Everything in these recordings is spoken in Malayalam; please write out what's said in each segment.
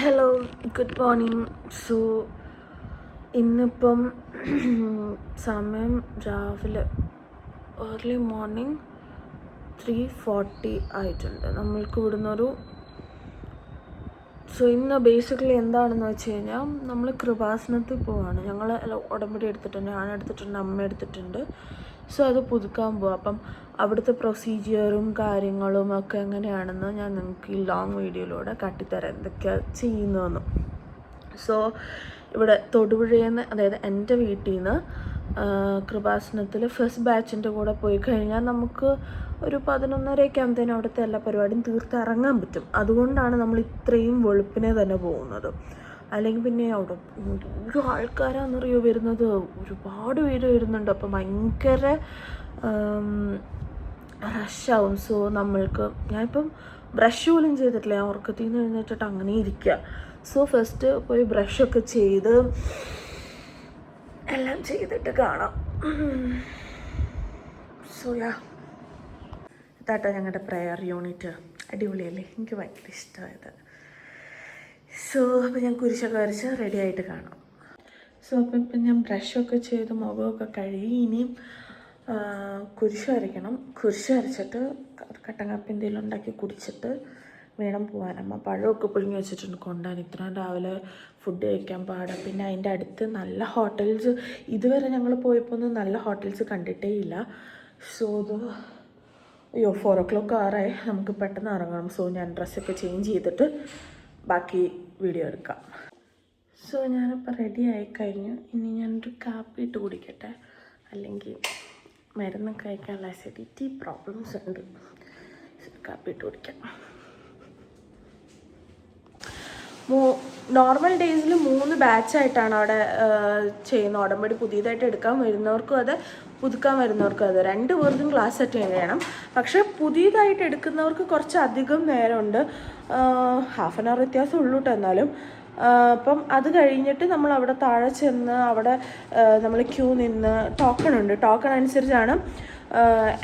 ഹലോ ഗുഡ് മോർണിംഗ് സോ ഇന്നിപ്പം സമയം രാവിലെ ഏർലി മോർണിംഗ് ത്രീ ഫോർട്ടി ആയിട്ടുണ്ട്. നമ്മൾക്ക് ഇവിടുന്ന് ഒരു സോ ഇന്ന് ബേസിക്കലി എന്താണെന്ന് വെച്ച് കഴിഞ്ഞാൽ നമ്മൾ കൃപാസനത്തിൽ പോവാണ്. ഞങ്ങൾ ഉടമ്പടി എടുത്തിട്ടുണ്ട് ഞാൻ എടുത്തിട്ടുണ്ട് അമ്മ എടുത്തിട്ടുണ്ട്. സോ അത് പുതുക്കാൻ പോവാം. അപ്പം അവിടുത്തെ പ്രൊസീജിയറും കാര്യങ്ങളും ഒക്കെ എങ്ങനെയാണെന്ന് ഞാൻ നിങ്ങൾക്ക് ഈ ലോങ് വീഡിയോയിലൂടെ കാട്ടിത്തരാം. എന്തൊക്കെയാണ് ചെയ്യുന്നതെന്ന്. സോ ഇവിടെ തൊടുപുഴയിൽ നിന്ന് അതായത് എന്റെ വീട്ടിൽ നിന്ന് കൃപാസനത്തിൽ ഫസ്റ്റ് ബാച്ചിന്റെ കൂടെ പോയി കഴിഞ്ഞാൽ നമുക്ക് ഒരു പതിനൊന്നരയൊക്കെ ആകുമ്പോഴത്തേനും അവിടുത്തെ എല്ലാ പരിപാടിയും തീർത്ത് ഇറങ്ങാൻ പറ്റും. അതുകൊണ്ടാണ് നമ്മൾ ഇത്രയും വെളുപ്പിനെ തന്നെ പോകുന്നത്. അല്ലെങ്കിൽ പിന്നെ അവിടെ ഒരു ആൾക്കാരാണെന്നറിയോ വരുന്നത്? ഒരുപാട് പേര് വരുന്നുണ്ട്. അപ്പം ഭയങ്കര റഷാവും സോ നമ്മൾക്ക് ഞാനിപ്പം ബ്രഷ് പോലും ചെയ്തിട്ടില്ല. ഞാൻ ഉറക്കത്തിൽ നിന്ന് എഴുന്നേറ്റിട്ട് അങ്ങനെ ഇരിക്കുക സോ ഫസ്റ്റ് പോയി ബ്രഷൊക്കെ ചെയ്ത് എല്ലാം ചെയ്തിട്ട് കാണാം. സോയാ ഇതാട്ടോ ഞങ്ങളുടെ പ്രയർ യൂണിറ്റ് അടിപൊളിയല്ലേ? എനിക്ക് ഭയങ്കര ഇഷ്ടമായത് സോ അപ്പോൾ ഞാൻ കുരിശൊക്കെ വരച്ച് റെഡി ആയിട്ട് കാണാം. സോ അപ്പം ഇപ്പം ഞാൻ ബ്രഷൊക്കെ ചെയ്ത് മുഖമൊക്കെ കഴുകി ഇനിയും കുരിശ് വരയ്ക്കണം. കുരിശ് വരച്ചിട്ട് കട്ടൻ കപ്പ് എന്തെങ്കിലും ഉണ്ടാക്കി കുടിച്ചിട്ട് വേണം പോകാൻ അമ്മ പഴമൊക്കെ പുഴുങ്ങി വെച്ചിട്ടുണ്ട് കൊണ്ടാൻ ഇത്രയും രാവിലെ ഫുഡ് കഴിക്കാൻ പാടാം. പിന്നെ അതിന്റെ അടുത്ത് നല്ല ഹോട്ടൽസ് ഇതുവരെ ഞങ്ങൾ പോയപ്പോൾ ഒന്നും നല്ല ഹോട്ടൽസ് കണ്ടിട്ടേ ഇല്ല. സോ ഇത് അയ്യോ ഫോർ ഓ ക്ലോക്ക് ആറായി. നമുക്ക് പെട്ടെന്ന് ഇറങ്ങണം. സോ ഞാൻ ഡ്രസ്സൊക്കെ ചേഞ്ച് ചെയ്തിട്ട് ബാക്കി വീഡിയോ എടുക്കാം. സോ ഞാനിപ്പോൾ റെഡി ആയി കഴിഞ്ഞു. ഇനി ഞാനൊരു കാപ്പി ഇട്ട് കുടിക്കട്ടെ. അല്ലെങ്കിൽ മരുന്ന് കഴിക്കാനുള്ള അസിഡിറ്റി പ്രോബ്ലംസ് ഉണ്ട്. കാപ്പി ഇട്ട് കുടിക്കാം. നോർമൽ ഡേയ്സിൽ മൂന്ന് ബാച്ചായിട്ടാണ് അവിടെ ചെയ്യുന്ന ഉടമ്പടി പുതിയതായിട്ട് എടുക്കാൻ വരുന്നവർക്കും അതെ പുതുക്കാൻ വരുന്നവർക്കും അതെ രണ്ട് പേർക്കും ക്ലാസ് അറ്റൻഡ് ചെയ്യണം. പക്ഷേ പുതിയതായിട്ട് എടുക്കുന്നവർക്ക് കുറച്ച് അധികം നേരമുണ്ട് ഹാഫ് ആൻ അവർ വ്യത്യാസം ഉള്ളൂ എന്നാലും. അപ്പം അത് കഴിഞ്ഞിട്ട് നമ്മൾ അവിടെ താഴെ ചെന്ന് അവിടെ നമ്മൾ ക്യൂ നിന്ന് ടോക്കൺ ഉണ്ട്. ടോക്കൺ അനുസരിച്ചാണ്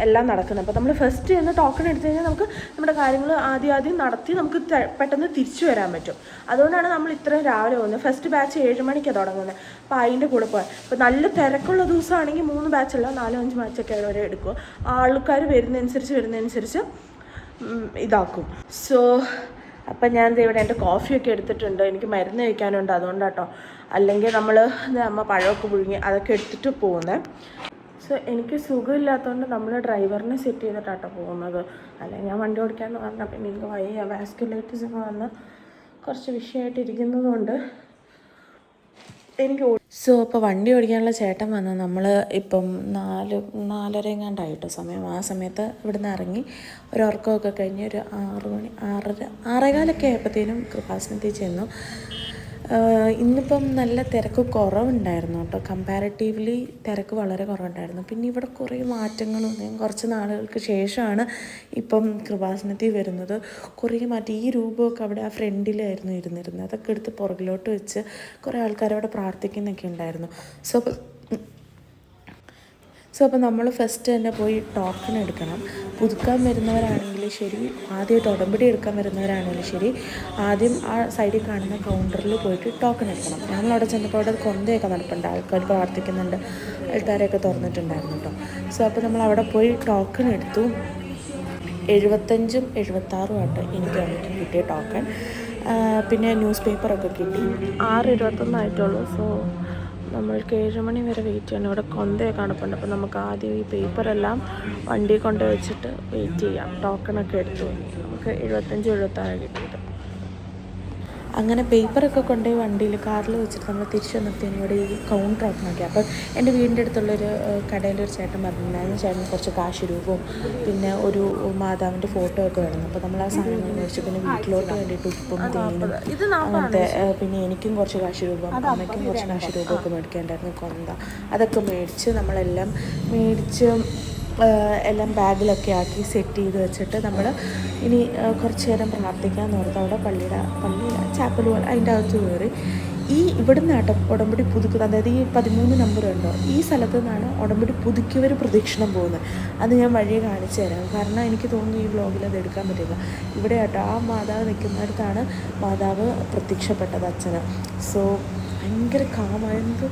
എല്ലാം നടക്കുന്നത്. അപ്പോൾ നമ്മൾ ഫസ്റ്റ് ചെന്ന് ടോക്കൺ എടുത്തു കഴിഞ്ഞാൽ നമുക്ക് നമ്മുടെ കാര്യങ്ങൾ ആദ്യം ആദ്യം നടത്തി നമുക്ക് പെട്ടെന്ന് തിരിച്ചു വരാൻ പറ്റും. അതുകൊണ്ടാണ് നമ്മൾ ഇത്രയും രാവിലെ പോകുന്നത്. ഫസ്റ്റ് ബാച്ച് ഏഴ് മണിക്കാണ് തുടങ്ങുന്നത്. അപ്പോൾ അതിന്റെ കൂടെ പോകാൻ അപ്പോൾ നല്ല തിരക്കുള്ള ദിവസമാണെങ്കിൽ മൂന്ന് ബാച്ചല്ല നാലോ അഞ്ച് ബാച്ചൊക്കെ വരെ എടുക്കുക ആൾക്കാർ വരുന്നതനുസരിച്ച് വരുന്നതനുസരിച്ച് ഇതാക്കും. സോ അപ്പം ഞാൻ ഇവിടെ എന്റെ കോഫിയൊക്കെ എടുത്തിട്ടുണ്ട്. എനിക്ക് മരുന്ന് കഴിക്കാനുണ്ട് അതുകൊണ്ടാട്ടോ. അല്ലെങ്കിൽ നമ്മൾ അമ്മ പഴമൊക്കെ പുഴുങ്ങി അതൊക്കെ എടുത്തിട്ട് പോകുന്നത് സോ എനിക്ക് സുഖമില്ലാത്തതുകൊണ്ട് നമ്മൾ ഡ്രൈവറിനെ സെറ്റ് ചെയ്തിട്ടാട്ടോ പോകുന്നത്. അല്ലെങ്കിൽ ഞാൻ വണ്ടി ഓടിക്കാമെന്ന് പറഞ്ഞാൽ പിന്നെ എനിക്ക് വയ്യ. വാസ്കുലൈറ്റിസ് ഒക്കെ വന്ന് കുറച്ച് വിഷയമായിട്ടിരിക്കുന്നതുകൊണ്ട് എനിക്ക് സോ ഇപ്പോൾ വണ്ടി ഓടിക്കാനുള്ള ചേട്ടൻ വന്ന് നമ്മൾ ഇപ്പം നാല് നാലര എങ്ങാണ്ടായിട്ടോ സമയം. ആ സമയത്ത് ഇവിടുന്ന് ഇറങ്ങി ഒരു ഉറക്കമൊക്കെ കഴിഞ്ഞ് ഒരു ആറ് മണി ആറര ആറേകാലൊക്കെ ആയപ്പോഴത്തേനും കൃപാസനത്തിൽ ചെന്നു. ഇന്നിപ്പം നല്ല തിരക്ക് കുറവുണ്ടായിരുന്നു കേട്ടോ. കമ്പാരിറ്റീവ്ലി തിരക്ക് വളരെ കുറവുണ്ടായിരുന്നു. പിന്നെ ഇവിടെ കുറേ മാറ്റങ്ങൾ കുറച്ച് നാളുകൾക്ക് ശേഷമാണ് ഇപ്പം കൃപാസനത്തിൽ വരുന്നത്. കുറേ മാറ്റം. ഈ രൂപമൊക്കെ അവിടെ ആ ഫ്രണ്ടിലായിരുന്നു ഇരുന്നിരുന്നത്. അതൊക്കെ എടുത്ത് പുറകിലോട്ട് വെച്ച് കുറേ ആൾക്കാർ അവിടെ പ്രാർത്ഥിക്കുന്നൊക്കെ ഉണ്ടായിരുന്നു. സോ സോ അപ്പോൾ നമ്മൾ ഫസ്റ്റ് തന്നെ പോയി ടോക്കൺ എടുക്കണം. പുതുക്കാൻ വരുന്നവരാണെങ്കിൽ ശരി ആദ്യമായിട്ട് ഉടമ്പടി എടുക്കാൻ വരുന്നവരാണെങ്കിലും ശരി ആദ്യം ആ സൈഡിൽ കാണുന്ന കൗണ്ടറിൽ പോയിട്ട് ടോക്കൺ എടുക്കണം. ഞങ്ങളവിടെ ചെന്നപ്പോൾ അവിടെ കൊന്തയൊക്കെ നടപ്പുണ്ട്. ആൾക്കാർ പ്രാർത്ഥിക്കുന്നുണ്ട്. ആൾക്കാരെയൊക്കെ തുറന്നിട്ടുണ്ടായിരുന്നു കേട്ടോ സോ അപ്പോൾ നമ്മൾ അവിടെ പോയി ടോക്കൺ എടുത്തു. എഴുപത്തഞ്ചും എഴുപത്താറും ആട്ട് എനിക്ക് വന്നിട്ട് കിട്ടിയ ടോക്കൺ പിന്നെ ന്യൂസ് പേപ്പറൊക്കെ കിട്ടി. ആറ് ഇരുപത്തൊന്നായിട്ടുള്ളൂ സോ നമ്മൾക്ക് ഏഴ് മണി വരെ വെയിറ്റ് ചെയ്യണം. ഇവിടെ കൊന്തയൊക്കെ കാണുന്നുണ്ട്. അപ്പോൾ നമുക്ക് ആദ്യം ഈ പേപ്പറെല്ലാം വണ്ടി കൊണ്ട് വെച്ചിട്ട് വെയിറ്റ് ചെയ്യാം. ടോക്കണൊക്കെ എടുത്തു നമുക്ക് എഴുപത്തഞ്ച് എഴുപത്താറ് കിട്ടിയത് അങ്ങനെ പേപ്പറൊക്കെ കൊണ്ടുപോയി വണ്ടിയിൽ കാറിൽ വെച്ചിട്ട് നമ്മൾ തിരിച്ചു വന്നിട്ട് ഇവിടെ ഈ കൗണ്ടർ ഓപ്പൺ ആക്കി. അപ്പം എന്റെ വീടിന്റെ അടുത്തുള്ളൊരു കടയിൽ ഒരു ചേട്ടൻ പറഞ്ഞിട്ടുണ്ടായിരുന്നു ചേട്ടന് കുറച്ച് കാശ് രൂപവും പിന്നെ ഒരു മാതാവിന്റെ ഫോട്ടോ ഒക്കെ വേണം. അപ്പോൾ നമ്മൾ ആ സാധനങ്ങൾ മേടിച്ചു. പിന്നെ വീട്ടിലോട്ട് വേണ്ടിയിട്ട് ഉപ്പും തേനും അങ്ങനത്തെ പിന്നെ എനിക്കും കുറച്ച് കാശ് രൂപം അമ്മയ്ക്കും കുറച്ച് കാശ് രൂപമൊക്കെ മേടിക്കേണ്ടായിരുന്നു കൊന്ത. അതൊക്കെ മേടിച്ച് നമ്മളെല്ലാം മേടിച്ച് എല്ലാം ബാഗിലൊക്കെ ആക്കി സെറ്റ് ചെയ്ത് വെച്ചിട്ട് നമ്മൾ ഇനി കുറച്ച് നേരം പ്രാർത്ഥിക്കാൻ ഓർത്ത് അവിടെ പള്ളിയുടെ പള്ളിയില ചാപ്പൽ പോലെ അതിന്റെ അകത്ത് കയറി. ഈ ഇവിടുന്ന് ആട്ടം ഉടമ്പടി പുതുക്കുന്നത്. അതായത് ഈ പതിമൂന്ന് നമ്പർ ഉണ്ടോ? ഈ സ്ഥലത്തു നിന്നാണ് ഉടമ്പടി പുതുക്കിയവർ പ്രദക്ഷിണം പോകുന്നത്. അത് ഞാൻ വഴി കാണിച്ചു തരാം. കാരണം എനിക്ക് തോന്നുന്നു ഈ വ്ലോഗിൽ അത് എടുക്കാൻ പറ്റില്ല. ഇവിടെ ആട്ടോ ആ മാതാവ് നിൽക്കുന്നിടത്താണ് മാതാവ് പ്രത്യക്ഷപ്പെട്ടത് അച്ഛന്. സോ ഭയങ്കര കാമായത്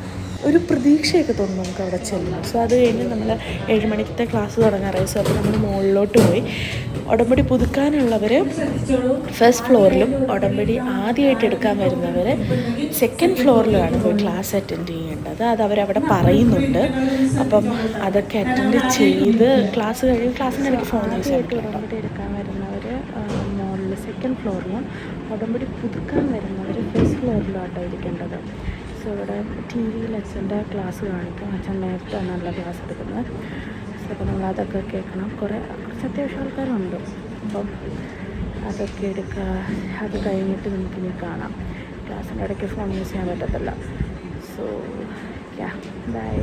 ഒരു പ്രതീക്ഷയൊക്കെ തോന്നും നമുക്ക് അവിടെ ചെല്ലുമ്പോൾ. സോ അത് കഴിഞ്ഞ് നമ്മൾ ഏഴ് മണിക്കത്തെ ക്ലാസ് തുടങ്ങാറായി. സോ അപ്പോൾ നമ്മൾ മുകളിലോട്ട് പോയി. ഉടമ്പടി പുതുക്കാനുള്ളവർ ഫസ്റ്റ് ഫ്ലോറിലും ഉടമ്പടി ആദ്യമായിട്ട് എടുക്കാൻ വരുന്നവർ സെക്കൻഡ് ഫ്ലോറിലുമാണ് പോയി ക്ലാസ് അറ്റൻഡ് ചെയ്യേണ്ടത്. അത് അവരവിടെ പറയുന്നുണ്ട്. അപ്പം അതൊക്കെ അറ്റൻഡ് ചെയ്ത് ക്ലാസ് കഴിയും എനിക്ക് ഫോൺ യൂസ് ആയിട്ട് ഉടമ്പടി എടുക്കാൻ മുകളിൽ സെക്കൻഡ് ഫ്ലോറിലും ഉടമ്പടി പുതുക്കാൻ വരുന്നവർ ഫസ്റ്റ് ഫ്ലോറിലാട്ടോ ഇരിക്കേണ്ടത്. സോ ഇവിടെ ടി വിയിൽ അച്ഛന്റെ ക്ലാസ് കാണിക്കും. അച്ഛൻ നേരത്തെ നല്ല ക്ലാസ് എടുക്കുന്നത്. സോ അപ്പോൾ നമ്മൾ അതൊക്കെ കേൾക്കണം. കുറേ കുറച്ച് അത്യാവശ്യം ആൾക്കാരുണ്ട്. അപ്പം അതൊക്കെ എടുക്കുക അത് കഴിഞ്ഞിട്ട് നമുക്കിനി കാണാം. ക്ലാസ്സിന്റെ ഇടയ്ക്ക് ഫോൺ യൂസ് ചെയ്യാൻ പറ്റത്തില്ല. സോ ബൈ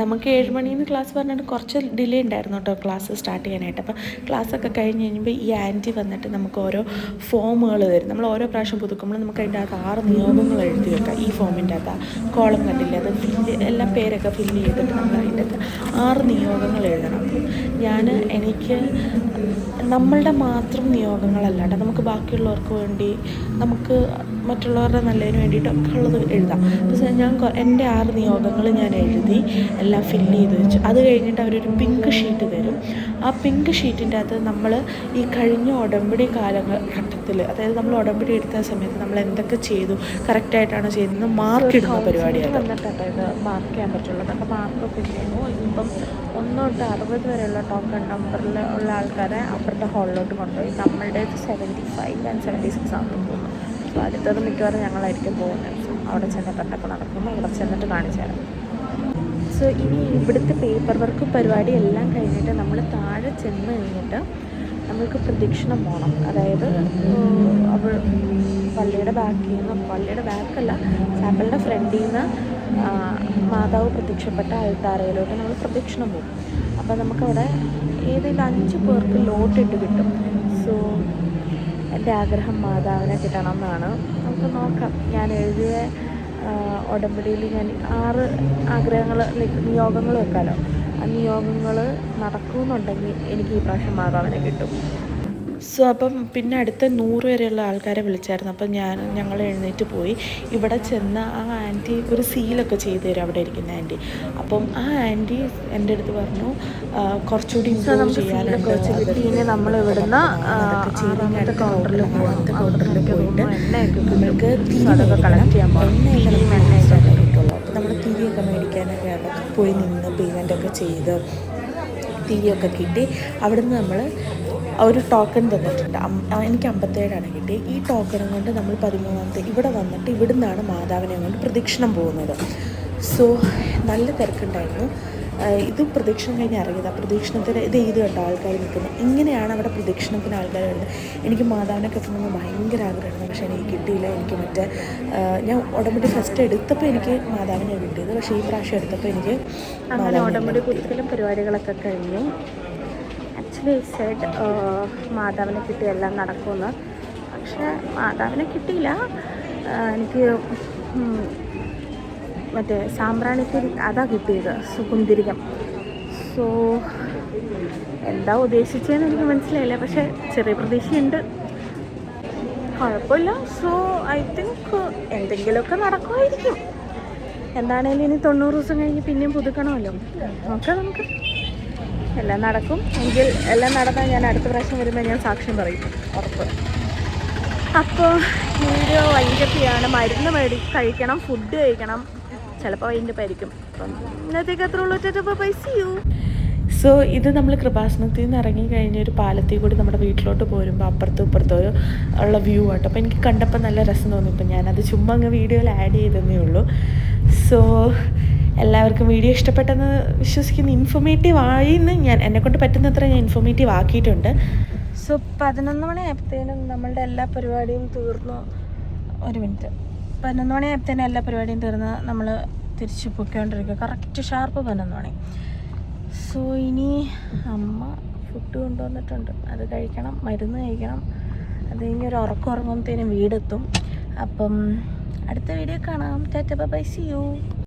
നമുക്ക് ഏഴ് മണിയിൽ നിന്ന് ക്ലാസ് പറഞ്ഞിട്ട് കുറച്ച് ഡിലേ ഉണ്ടായിരുന്നു കേട്ടോ ക്ലാസ് സ്റ്റാർട്ട് ചെയ്യാനായിട്ട്. അപ്പോൾ ക്ലാസ്സൊക്കെ കഴിഞ്ഞ് കഴിയുമ്പോൾ ഈ ആന്റി വന്നിട്ട് നമുക്ക് ഓരോ ഫോമുകൾ തരും. നമ്മൾ ഓരോ പ്രാവശ്യം പുതുക്കുമ്പോൾ നമുക്ക് അതിന്റെ അകത്ത് ആറ് നിയോഗങ്ങൾ എഴുതി വെക്കാം. ഈ ഫോമിന്റെ അകത്ത് കോളം കണ്ടില്ല? അത് ഫില്ല് എല്ലാം പേരൊക്കെ ഫില്ല് ചെയ്തിട്ട് നമ്മൾ അതിന്റെ അകത്ത് ആറ് നിയോഗങ്ങൾ എഴുതണം. ഞാൻ എനിക്ക് നമ്മളുടെ മാത്രം നിയോഗങ്ങളല്ല കേട്ടോ. നമുക്ക് ബാക്കിയുള്ളവർക്ക് വേണ്ടി നമുക്ക് മറ്റുള്ളവരുടെ നല്ലതിന് വേണ്ടിയിട്ടൊക്കെ ഉള്ളത് എഴുതാം. പക്ഷേ ഞാൻ എന്റെ ആറ് നിയോഗങ്ങൾ ഞാൻ എഴുതി എല്ലാം ഫില്ല് ചെയ്ത് വെച്ചു. അത് കഴിഞ്ഞിട്ട് അവരൊരു പിങ്ക് ഷീറ്റ് തരും. ആ പിങ്ക് ഷീറ്റിന്റെ അകത്ത് നമ്മൾ ഈ കഴിഞ്ഞ ഉടമ്പടി കാലങ്ങൾ ഘട്ടത്തിൽ അതായത് നമ്മൾ ഉടമ്പടി എടുത്ത സമയത്ത് നമ്മൾ എന്തൊക്കെ ചെയ്തു കറക്റ്റായിട്ടാണ് ചെയ്തതെന്ന് മാർക്ക് ഇടുന്ന പരിപാടിയാണ് വന്നിട്ടോ ഇത് മാർക്ക് ചെയ്യാൻ പറ്റുള്ളൂ. അതൊക്കെ മാർക്കൊക്കെ ചെയ്യുമ്പോൾ ഇപ്പം ഒന്ന് തൊട്ട് അറുപത് വരെയുള്ള ടോക്കൺ നമ്പറിൽ ഉള്ള ആൾക്കാരെ അപ്പുറത്തെ ഹാളിലോട്ട് കൊണ്ടുപോയി. നമ്മളുടെ seventy five and seventy six ആണെന്ന് തോന്നുന്നു അപ്പോൾ അടുത്തത് മിക്കവാറും ഞങ്ങളായിരിക്കും പോകുന്നത്. അവിടെ ചെന്നിട്ട് എന്തൊക്കെ നടക്കുന്നു. അവിടെ ചെന്നിട്ട് കാണിച്ചു തരാം. സോ ഇനി ഇവിടുത്തെ പേപ്പർ വർക്ക് പരിപാടി എല്ലാം കഴിഞ്ഞിട്ട് നമ്മൾ താഴെ ചെന്ന് കഴിഞ്ഞിട്ട് നമ്മൾക്ക് പ്രദക്ഷിണം പോകണം അതായത് അവൾ പള്ളിയുടെ ബാക്കിൽ നിന്ന് പള്ളിയുടെ ബാക്കല്ല ചാപ്പലിന്റെ ഫ്രണ്ടിൽ നിന്ന് മാതാവ് പ്രത്യക്ഷപ്പെട്ട അൽത്താറയിലോട്ട് നമ്മൾ പ്രദക്ഷിണം പോകും. അപ്പോൾ നമുക്കവിടെ ഏതെങ്കിലും അഞ്ച് പേർക്ക് ലോട്ടിട്ട് കിട്ടും. സോ എന്റെ ആഗ്രഹം മാതാവിനെ കിട്ടണം എന്നാണ്. നമുക്ക് നോക്കാം. ഞാൻ എഴുതിയ ഉടമ്പടിയിൽ ഞാൻ ആറ് ആഗ്രഹങ്ങൾ നിയോഗങ്ങൾ വെക്കാമല്ലോ ആ നിയോഗങ്ങൾ നടക്കുമെന്നുണ്ടെങ്കിൽ എനിക്ക് ഈ പ്രാവശ്യം മാതാവിനെ കിട്ടും. സോ അപ്പം പിന്നെ അടുത്ത നൂറ് വരെയുള്ള ആൾക്കാരെ വിളിച്ചായിരുന്നു. അപ്പം ഞാൻ ഞങ്ങൾ എഴുന്നേറ്റ് പോയി. ഇവിടെ ചെന്ന് ആ ആന്റി ഒരു സീലൊക്കെ ചെയ്തു തരും അവിടെ ഇരിക്കുന്ന ആന്റി. അപ്പം ആ ആന്റി എന്റെ അടുത്ത് പറഞ്ഞു കുറച്ചുകൂടി ഇമ്പ്രൂവ് ചെയ്യാനുണ്ട് ഇനി നമ്മൾ ഇവിടുന്ന് ആറാമത്തെ കൗണ്ടറിൽ പോകണം കൗണ്ടറിൽ പോയിട്ട് നമ്മൾക്ക് അതൊക്കെ കളക്ട് ചെയ്യാൻ പോകണം എണ്ണയൊക്കെ കിട്ടുള്ളൂ അപ്പോൾ നമ്മൾ തിരിയൊക്കെ മേടിക്കാനൊക്കെ പോയി നിന്ന് പേയ്മെന്റ് ഒക്കെ ചെയ്ത് തിരിയൊക്കെ കിട്ടി. അവിടുന്ന് നമ്മൾ ഒരു ടോക്കൺ തന്നിട്ടുണ്ട്. എനിക്ക് അമ്പത്തേഴാണ് കിട്ടിയത് ഈ ടോക്കണും കൊണ്ട് നമ്മൾ പതിമൂന്നാമത്തെ ഇവിടെ വന്നിട്ട് ഇവിടുന്നാണ് മാതാവിനെ കൊണ്ട് പ്രദക്ഷിണം പോകുന്നത്. സോ നല്ല തിരക്കുണ്ടായിരുന്നു. ഇത് പ്രദക്ഷിണം കഴിഞ്ഞ് ഇറങ്ങിയതാണ് പ്രദക്ഷിണത്തിന് ഇത് ചെയ്ത് കണ്ടോ? ആൾക്കാർ നിൽക്കുന്നത് ഇങ്ങനെയാണ് അവിടെ പ്രദക്ഷിണത്തിന് ആൾക്കാർ വരുന്നത്. എനിക്ക് മാതാവിനെ കിട്ടണമെന്ന് ഭയങ്കര ആഗ്രഹമായിരുന്നു. പക്ഷേ എനിക്ക് കിട്ടിയില്ല. എനിക്ക് മറ്റേ ഞാൻ ഉടമ്പടി ഫസ്റ്റ് എടുത്തപ്പോൾ എനിക്ക് മാതാവിനെ കിട്ടിയത്. പക്ഷേ ഈ പ്രാവശ്യം എടുത്തപ്പോൾ എനിക്ക് അങ്ങനെ ഉടമ്പടി കൂടുതലും പരിപാടികളൊക്കെ കഴിഞ്ഞു. ആക്ച്വലി സൈഡ് മാതാവിനെ കിട്ടി എല്ലാം നടക്കുമെന്ന്. പക്ഷേ മാതാവിനെ കിട്ടിയില്ല. എനിക്ക് മറ്റേ സാമ്പ്രാണിത്തിരി അതാ കിട്ടിയത് സുകുന്തിരികം. സോ എന്താ ഉദ്ദേശിച്ചതെന്ന് എനിക്ക് മനസ്സിലായില്ല. പക്ഷേ ചെറിയ പ്രതീക്ഷയുണ്ട്. കുഴപ്പമില്ല. സോ ഐ തിങ്ക് എന്തെങ്കിലുമൊക്കെ നടക്കുമായിരിക്കും. എന്താണേലും ഇനി തൊണ്ണൂറ് ദിവസം കഴിഞ്ഞ് പിന്നെയും പുതുക്കണമല്ലോ. നോക്കാം നമുക്ക് എല്ലാം നടക്കും. എങ്കിൽ എല്ലാം നടന്നാൽ ഞാൻ അടുത്ത പ്രാവശ്യം വരുമ്പോൾ ഞാൻ സാക്ഷ്യം പറയും. ഉറപ്പ്. അപ്പോൾ വീഡിയോ ചെയ്യാണ് മരുന്ന് മേടി കഴിക്കണം ഫുഡ് കഴിക്കണം. ചിലപ്പോൾ അതിന്റെ പരിക്കും അപ്പം ഇന്നത്തേക്ക് അത്ര ഉള്ളൂ. പൈസ ചെയ്യൂ സോ ഇത് നമ്മൾ കൃപാസനത്തിൽ നിന്ന് ഇറങ്ങി കഴിഞ്ഞ ഒരു പാലത്തിൽ കൂടി നമ്മുടെ വീട്ടിലോട്ട് പോരുമ്പോൾ അപ്പുറത്തും ഇപ്പുറത്തും ഉള്ള വ്യൂ ആട്ടോ. അപ്പോൾ എനിക്ക് കണ്ടപ്പോൾ നല്ല രസം തോന്നി. ഇപ്പം ഞാനത് ചുമ്മാ അങ്ങ് വീഡിയോയിൽ ആഡ് ചെയ്തതേ ഉള്ളൂ. സോ എല്ലാവർക്കും വീഡിയോ ഇഷ്ടപ്പെട്ടെന്ന് വിശ്വസിക്കുന്നു. ഇൻഫോർമേറ്റീവ് ആയി എന്ന് ഞാൻ എന്നെക്കൊണ്ട് പറ്റുന്നത്ര ഞാൻ ഇൻഫോർമേറ്റീവ് ആക്കിയിട്ടുണ്ട്. സോ പതിനൊന്ന് മണിയായപ്പോഴത്തേനും നമ്മളുടെ എല്ലാ പരിപാടിയും തീർന്നു. ഒരു മിനിറ്റ്. പതിനൊന്ന് മണിയായപ്പോഴത്തേനും എല്ലാ പരിപാടിയും തീർന്ന് നമ്മൾ തിരിച്ച് പൊയ്ക്കൊണ്ടിരിക്കുക. കറക്റ്റ് ഷാർപ്പ് പതിനൊന്ന് മണി. സോ ഇനി അമ്മ ഫുഡ് കൊണ്ടുവന്നിട്ടുണ്ട്. അത് കഴിക്കണം മരുന്ന് കഴിക്കണം. അത് കഴിഞ്ഞ് ഒരു ഉറക്കം ഉറങ്ങുമ്പോഴത്തേനും വീടെത്തും. അപ്പം അടുത്ത വീഡിയോ കാണാം. Tata by C U